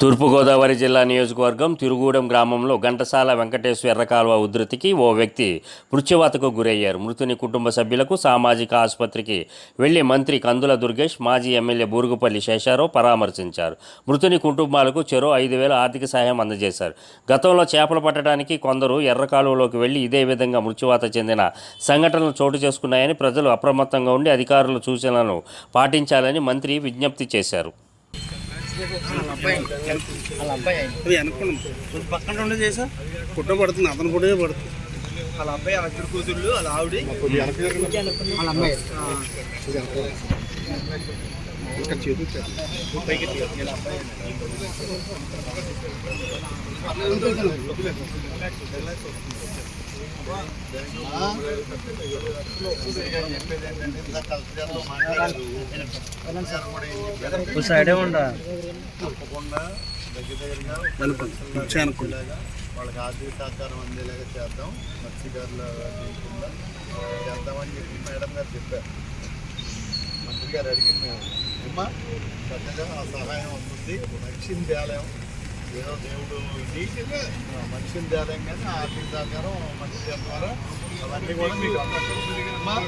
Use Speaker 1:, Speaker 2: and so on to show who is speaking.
Speaker 1: తూర్పుగోదావరి జిల్లా నియోజకవర్గం తిరుగూడెం గ్రామంలో ఘంటసాల వెంకటేశ్వర ఎర్రకాలువ ఉధృతికి ఓ వ్యక్తి మృత్యువాతకు గురయ్యారు. మృతుని కుటుంబ సభ్యులకు సామాజిక ఆసుపత్రికి వెళ్ళి మంత్రి కందుల దుర్గేష్ మాజీ ఎమ్మెల్యే బూరుగుపల్లి శేషారావు పరామర్శించారు. మృతుని కుటుంబాలకు చెరో ఐదు వేల ఆర్థిక సహాయం అందజేశారు. గతంలో చేపలు పట్టడానికి కొందరు ఎర్రకాలువలోకి వెళ్ళి ఇదే విధంగా మృత్యువాత చెందిన సంఘటనలు చోటు చేసుకున్నాయని ప్రజలు అప్రమత్తంగా ఉండి అధికారుల సూచనలను పాటించాలని మంత్రి విజ్ఞప్తి చేశారు.
Speaker 2: పక్కన ఉండి చేసా
Speaker 3: పుట్ట పడుతుంది అతను కూడా పడుతుంది.
Speaker 2: వాళ్ళ అబ్బాయి వాళ్ళ ఇద్దరు కూతుళ్ళు వాళ్ళ ఆవిడ. వాళ్ళ అమ్మాయి.
Speaker 3: ఇంకా చేతులు
Speaker 2: పైకి అబ్బాయి సైడే ఉండా.
Speaker 4: తప్పకుండా దగ్గర దగ్గరగా వాళ్ళకి ఆర్థిక సహకారం అందేలాగా చేద్దాం. మత్స్యకారుల చేయకుండా చేద్దామని చెప్పి మేడం గారు చెప్పారు. మంత్రి గారు అడిగింది మేము. అమ్మా పెద్దగా ఆ సహాయం వస్తుంది. తేలేం ఏదో దేవుడు ఇది ఆ మనిషిని తేలేం కానీ ఆర్థిక సహకారం మంత్రి ద్వారా అవన్నీ కూడా మీకు అందజేస్తాం.